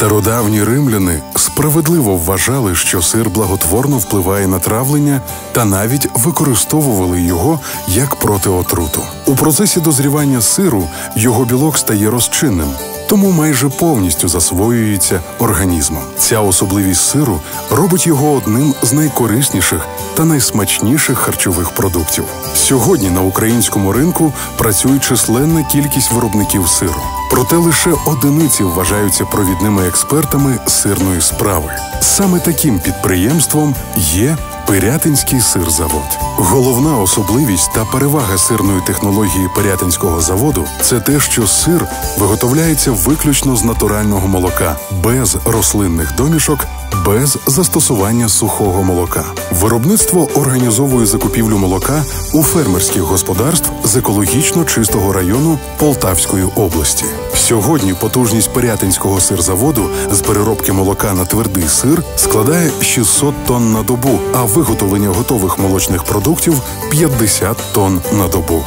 Стародавні римляни справедливо вважали, що сир благотворно впливає на травлення та навіть використовували його як протиотруту. У процесі дозрівання сиру його білок стає розчинним, тому майже повністю засвоюється організмом. Ця особливість сиру робить його одним з найкорисніших та найсмачніших харчових продуктів. Сьогодні на українському ринку працює численна кількість виробників сиру. Проте лише одиниці вважаються провідними експертами сирної справи. Саме таким підприємством є Пирятинський сирзавод. Головна особливість та перевага сирної технології Пирятинського заводу це те, що сир виготовляється виключно з натурального молока, без рослинних домішок, без застосування сухого молока. Виробництво організовує закупівлю молока у фермерських господарств з екологічно чистого району Полтавської області. Сьогодні потужність Пирятинського сирзаводу з переробки молока на твердий сир складає 600 тонн на добу, а виготовлення готових молочних продуктів 50 тонн на добу.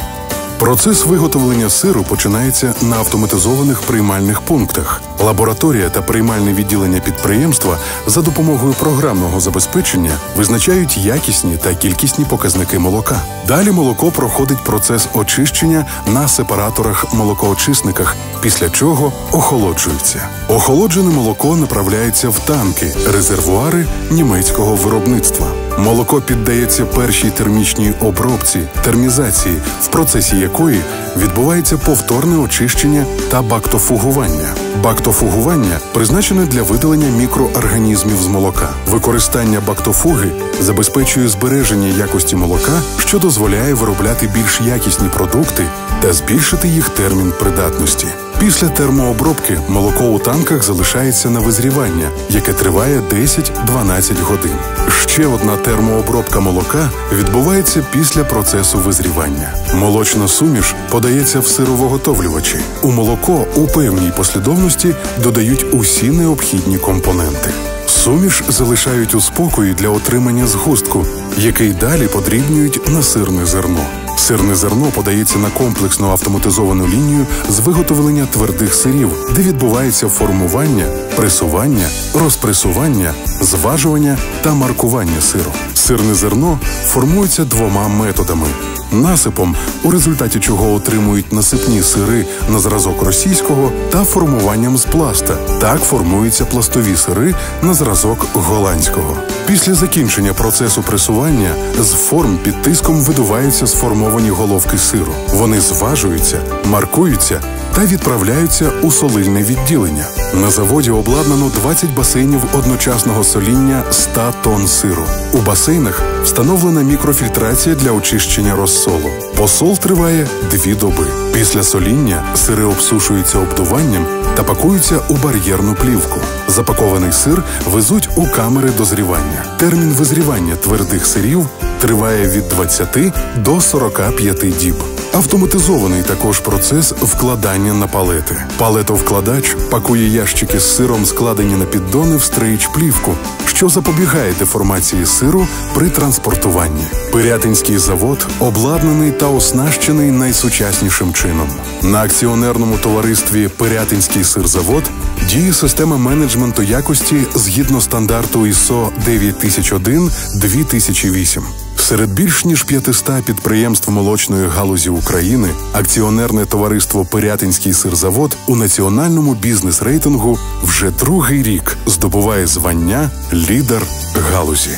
Процес виготовлення сиру починається на автоматизованих приймальних пунктах. Лабораторія та приймальне відділення підприємства за допомогою програмного забезпечення визначають якісні та кількісні показники молока. Далі молоко проходить процес очищення на сепараторах молокоочисниках, після чого охолоджується. Охолоджене молоко направляється в танки, резервуари німецького виробництва. Молоко піддається першій термічній обробці, термізації, в процесі якої відбувається повторне очищення та бактофугування. Бактофугування призначене для видалення мікроорганізмів з молока. Використання бактофуги забезпечує збереження якості молока, що дозволяє виробляти більш якісні продукти та збільшити їх термін придатності. Після термообробки молоко у танках залишається на визрівання, яке триває 10-12 годин. Ще одна термообробка молока відбувається після процесу визрівання. Молочна суміш подається в сировоготовлювачі. У молоко у певній послідовності додають усі необхідні компоненти. Суміш залишають у спокої для отримання згустку, який далі подрібнюють на сирне зерно. Сирне зерно подається на комплексну автоматизовану лінію з виготовлення твердих сирів, де відбувається формування, пресування, розпресування, зважування та маркування сиру. Сирне зерно формується двома методами. Насипом, у результаті чого отримують насипні сири на зразок російського, та формуванням з пласта. Так формуються пластові сири на зразок голландського. Після закінчення процесу пресування з форм під тиском видуваються сформовані головки сиру. Вони зважуються, маркуються та відправляються у солильне відділення. На заводі обладнано 20 басейнів одночасного соління 100 тонн сиру. У басейнах встановлена мікрофільтрація для очищення розсолу. Посол триває дві доби. Після соління сири обсушуються обдуванням та пакуються у бар'єрну плівку. Запакований сир везуть у камери дозрівання. Термін визрівання твердих сирів триває від 20 до 45 діб. Автоматизований також процес вкладання на палети. Палетовкладач пакує ящики з сиром, складені на піддони в стрейч плівку, що запобігає деформації сиру при транспортуванні. Пирятинський завод обладнаний та оснащений найсучаснішим чином. На акціонерному товаристві Пирятинський сирзавод діє система менеджменту якості згідно стандарту ISO 9001-2008. Серед більш ніж 500 підприємств молочної галузі України акціонерне товариство Пирятинський сирзавод у національному бізнес-рейтингу вже другий рік здобуває звання лідер галузі.